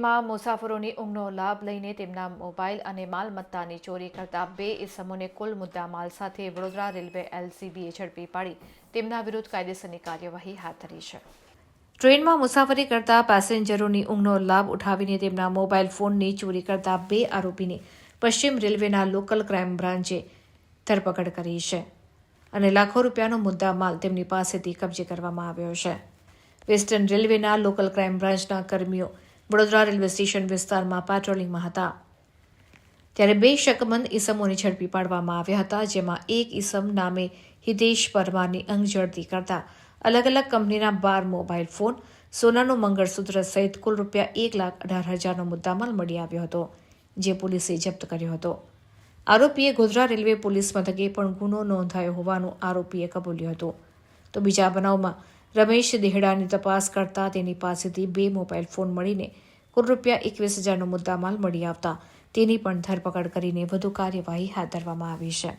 માં મુસાફરોની ઊંઘનો લાભ લઈને તેમના મોબાઈલ અને માલમત્તાની ચોરી કરતા બે ઇસમોને કુલ મુદ્દા માલ સાથે વડોદરા રેલવે એલસીબીએ ઝડપી પાડી. તેમના વિરુદ્ધ કાયદેસરની કાર્યવાહી હાથ ધરી છે. ટ્રેનમાં મુસાફરી કરતા પેસેન્જરોની ઊંઘનો લાભ ઉઠાવીને તેમના મોબાઈલ ફોનની ચોરી કરતા બે આરોપીની પશ્ચિમ રેલવેના લોકલ ક્રાઇમ બ્રાન્ચે ધરપકડ કરી છે. અને લાખો રૂપિયાનો મુદ્દા માલ તેમની પાસેથી કબજે કરવામાં આવ્યો છે. વેસ્ટર્ન રેલવેના લોકલ ક્રાઇમ બ્રાન્ચના કર્મીઓ વડોદરા રેલવે સ્ટેશન વિસ્તારમાં પેટ્રોલિંગમાં હતા. ત્યારે બે શકમંદ ઈસમોને ઝડપી પાડવામાં આવ્યા હતા, જેમાં એક ઈસમ નામે હિતેશ પરમારની અંગ કરતા અલગ અલગ કંપનીના બાર મોબાઈલ ફોન, સોનાનું મંગળસૂત્ર સહિત કુલ રૂપિયા એક લાખ અઢાર હજારનો મુદ્દામાલ મળી આવ્યો હતો, જે પોલીસે જપ્ત કર્યો હતો. આરોપીએ ગોધરા રેલવે પોલીસ મથકે પણ ગુનો નોંધાયો હોવાનું આરોપીએ કબૂલ્યું હતું. તો બીજા બનાવમાં, રમેશ દેહડાની તપાસ કરતા તેની પાસેથી બે મોબાઈલ ફોન મળીને કુલ રૂપિયા એકવીસ હજારનો મુદ્દામાલ મળી આવતા તેની પણ ધરપકડ કરીને વધુ કાર્યવાહી હાથ ધરવામાં આવી છે.